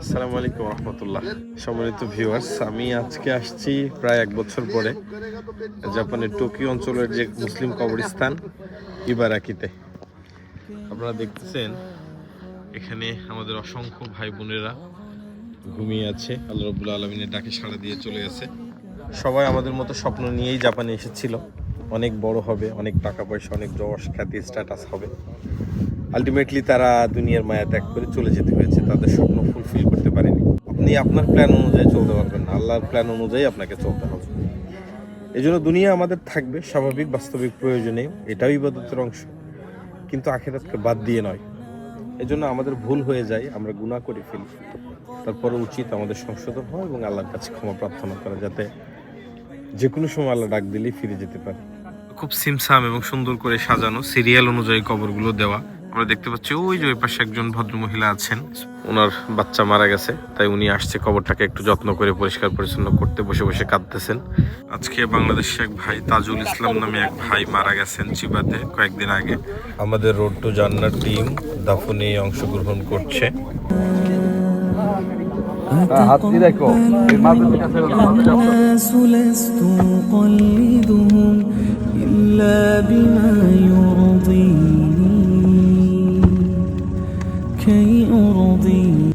আসসালামু আলাইকুম রহমতুল্লাহ। সম্মানিত ভিউয়ার্স আমি আজকে আসছি প্রায় এক বছর পরে জাপানের টোকিও অঞ্চলের যে মুসলিম কবরস্থান ইবারাকিতে। আপনারা দেখতেছেন, এখানে আমাদের অসংখ্য ভাই বোনেরা ঘুমিয়ে আছে। আল্লাহ রবুল্লা আলমিনের ডাকে সাড়া দিয়ে চলে গেছে। সবাই আমাদের মতো স্বপ্ন নিয়েই জাপানে এসেছিল। অনেক বড় হবে, অনেক টাকা পয়সা, অনেক যশ, খ্যাতি স্ট্যাটাস হবে। আলটিমেটলি তারা দুনিয়ার মায়া ত্যাগ করে চলে যেতে হয়েছে, তাদের স্বপ্ন ফুলফিল করতে পারেনি। আপনি আপনার প্ল্যান অনুযায়ী চলতে পারবেন না, আল্লাহর প্ল্যান অনুযায়ী আপনাকে চলতে হবে। এই জন্য দুনিয়া আমাদের থাকবে স্বাভাবিক, বাস্তবিক, প্রয়োজনে, এটাও ইবাদতের অংশ। কিন্তু আখেরাতকে বাদ দিয়ে নয়। এজন্য আমাদের ভুল হয়ে যায়, আমরা গুনাহ করে ফেলি। তারপরে উচিত আমাদের সংশোধন হয় এবং আল্লাহর কাছে ক্ষমা প্রার্থনা করা, যাতে যে কোনো সময় আল্লাহ ডাক দিলেই ফিরে যেতে পারে। খুব সিমসাম এবং সুন্দর করে সাজানো সিরিয়াল অনুযায়ী কবরগুলো দেওয়া। আমরা দেখতে পাচ্ছি ওই যে ওই পাশে একজন ভদ্র মহিলা আছেন। ওনার বাচ্চা মারা গেছে তাই উনি আসছে কবরটাকে একটু যত্ন করে পরিষ্কার পরিচ্ছন্ন করতে বসে বসে কাঁদতেছেন। আজকে বাংলাদেশে এক ভাই তাজুল ইসলাম নামে এক ভাই মারা গেছেন চিবাতে কয়েকদিন আগে। আমাদের রোড টু জান্নার টিম দাফনে অংশগ্রহণ করছে। হাত দিয়ে দেখো شيء رضي.